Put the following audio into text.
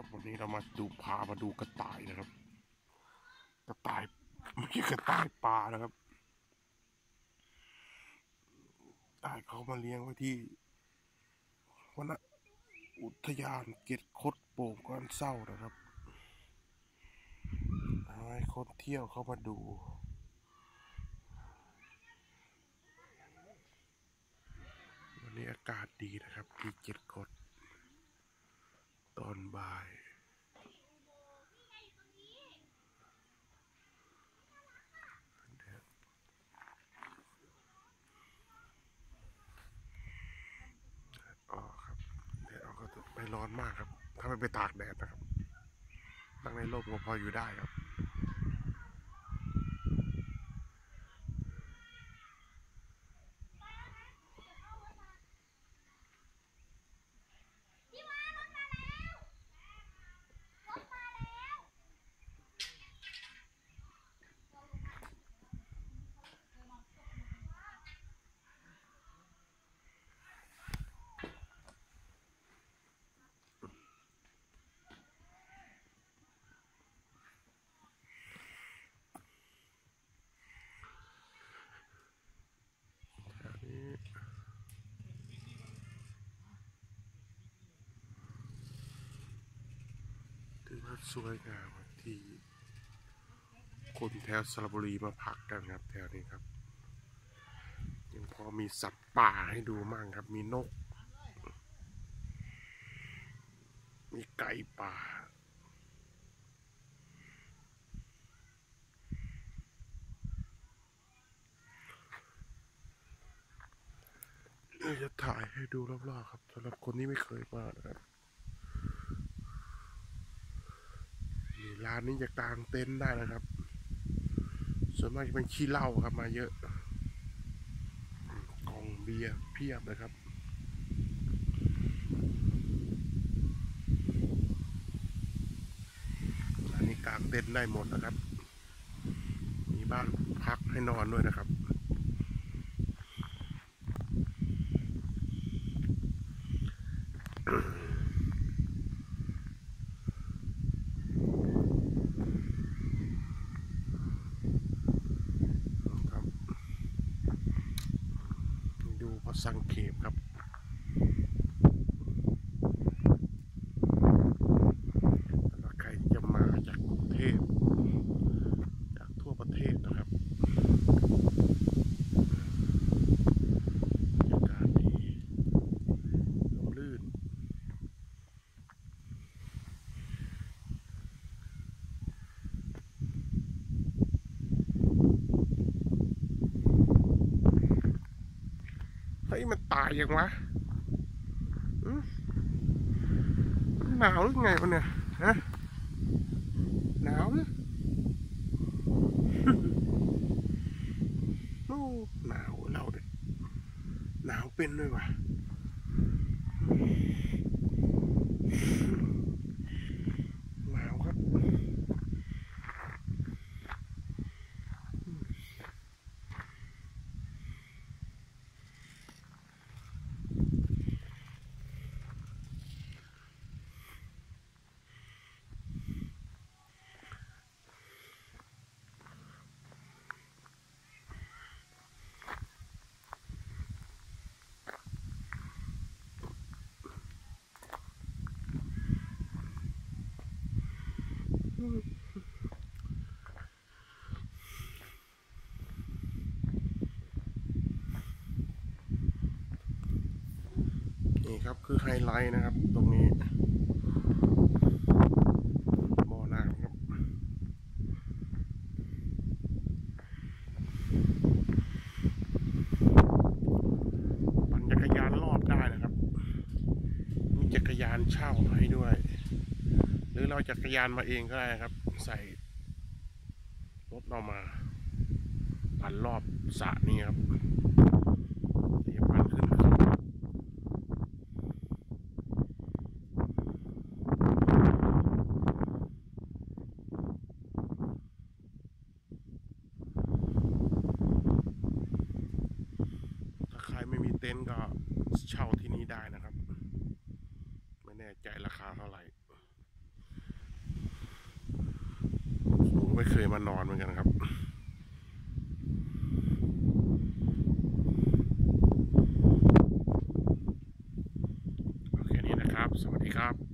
ครับ วันนี้เรามาดูพามาดูกระต่ายนะครับ กระต่ายไม่ใช่กระต่ายป่านะครับกระต่ายเขามาเลี้ยงไว้ที่วันอุทยานเกตคดโป่งก้อนเศร้านะครับให้คนเที่ยวเข้ามาดูวันนี้อากาศดีนะครับที่เจ็ดกด ตอนบ่าย อ๋อครับแดดออกก็ไม่ร้อนมากครับ ถ้าไม่ไปตากแดดนะครับ นั่งในร่มก็พออยู่ได้ครับ สวยงามที่คนแถวสระบุรีมาพักกันครับ แถวนี้ครับ ยังพอมีสัตว์ป่าให้ดูมั่งครับ มีนก มีไก่ป่าจะถ่ายให้ดูรอบๆครับสำหรับคนที่ไม่เคยมานะครับ ร้านนี้จะกางเต็นท์ได้นะครับ ส่วนมากจะเป็นขี้เหล้าครับมาเยอะกล่องเบียร์เพียบนะครับอันนี้กางเต็นท์ได้หมดนะครับ มีบ้านพักให้นอนด้วยนะครับครั อสังเขปครับ ถ้าใครจะมาจากกรุงเทพ จากทั่วประเทศนะครับบรรยากาศดีลมลื่น เฮ้ย มันตายยังวะอืมหนาวหรือไงวะเนี่ยฮะหนาวนะโอ้หนาวเราเด็หนาวเป็นด้วยวะหนาวครับ นี่ครับคือไฮไลท์นะครับ ตรงนี้บ่อน้ำครับ ปั่นจักรยานรอบได้นะครับ มีจักรยานเช่าให้ด้วย หรือเราจักรยานมาเองก็ได้ครับ ใส่รถเรามาปั่นรอบสระนี้ครับเดี๋ยวปั่นขึ้นถ้าใครไม่มีเต็นท์ก็เช่าที่นี่ได้นะครับ ไม่แน่ใจราคาเท่าไหร่ ไม่เคยมานอนเหมือนกันครับโอเคนี้นะครับ สวัสดีครับ